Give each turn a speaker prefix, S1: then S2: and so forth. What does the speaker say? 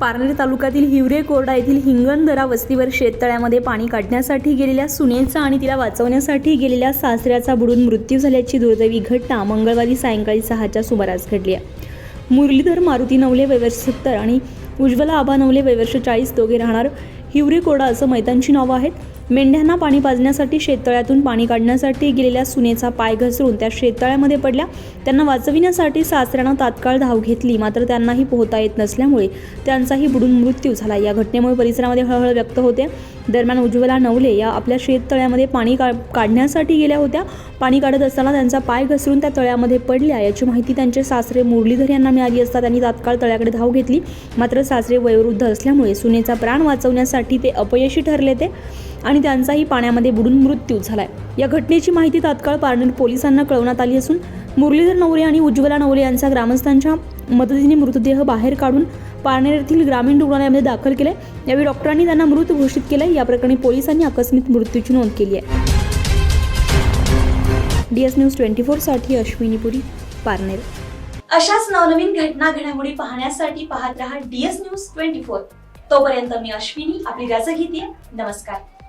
S1: पारनेर तालुक्यातील हिवरे कोरडा येथील हिंगणदरा वस्तीवर शेततळ्यामध्ये पाणी काढण्यासाठी गेलेल्या सुनेचा आणि तिला वाचवण्यासाठी गेलेल्या सासऱ्याचा बुडून मृत्यू झाल्याची दुर्दैवी घटना मंगळवारी सायंकाळी सहाच्या सुमारास घडली आहे. मुरलीधर मारुती नवले वयवर्ष सत्तर आणि उज्ज्वला आबा नवले वयवर्ष चाळीस दोघे राहणार हिवरे कोरडा असं मैतांची नावं आहेत. मेंढ्यांना पाणी पाजण्यासाठी शेततळ्यातून पाणी काढण्यासाठी गेलेल्या सुनेचा पाय घसरून त्या शेततळ्यामध्ये पडल्या. त्यांना वाचविण्यासाठी सासऱ्यानं तात्काळ धाव घेतली मात्र त्यांनाही पोहता येत नसल्यामुळे त्यांचाही बुडून मृत्यू झाला. या घटनेमुळे परिसरामध्ये हळहळ व्यक्त होते. दरम्यान उज्ज्वला नवले या आपल्या शेततळ्यामध्ये पाणी का काढण्यासाठी गेल्या होत्या. पाणी काढत असताना त्यांचा पाय घसरून त्या तळ्यामध्ये पडल्या. याची माहिती त्यांचे सासरे मुरलीधर यांना मिळाली असता त्यांनी तात्काळ तळ्याकडे धाव घेतली. मात्र सासरे वयोवृद्ध असल्यामुळे सुनेचा प्राण वाचवण्यासाठी ते अपयशी ठरले ते. आणि त्यांचाही पाण्यामध्ये बुडून मृत्यू झालाय. या घटनेची माहिती तात्काळ पारनेर पोलिसांना कळवण्यात आली असून मुरलीधर नवरे आणि उज्ज्वला नवरे यांचा ग्रामस्थांच्या मदतीने मृतदेह बाहेर काढून पारनेर येथील ग्रामीण रुग्णालयामध्ये दाखल केले यावेळी डॉक्टरांनी त्यांना मृत घोषित केले या प्रकरणी पोलिसांनी आकस्मिक मृत्यूची नोंद केली आहे. डीएस न्यूज ट्वेंटी फोरसाठी अश्विनी पुरी पारनेर.
S2: अशाच नवनवीन घटना घडामोडी पाहण्यासाठी पाहत रहा डीएस न्यूज ट्वेंटी फोर. तोपर्यंत मी अश्विनी आपली रजा घेते. नमस्कार.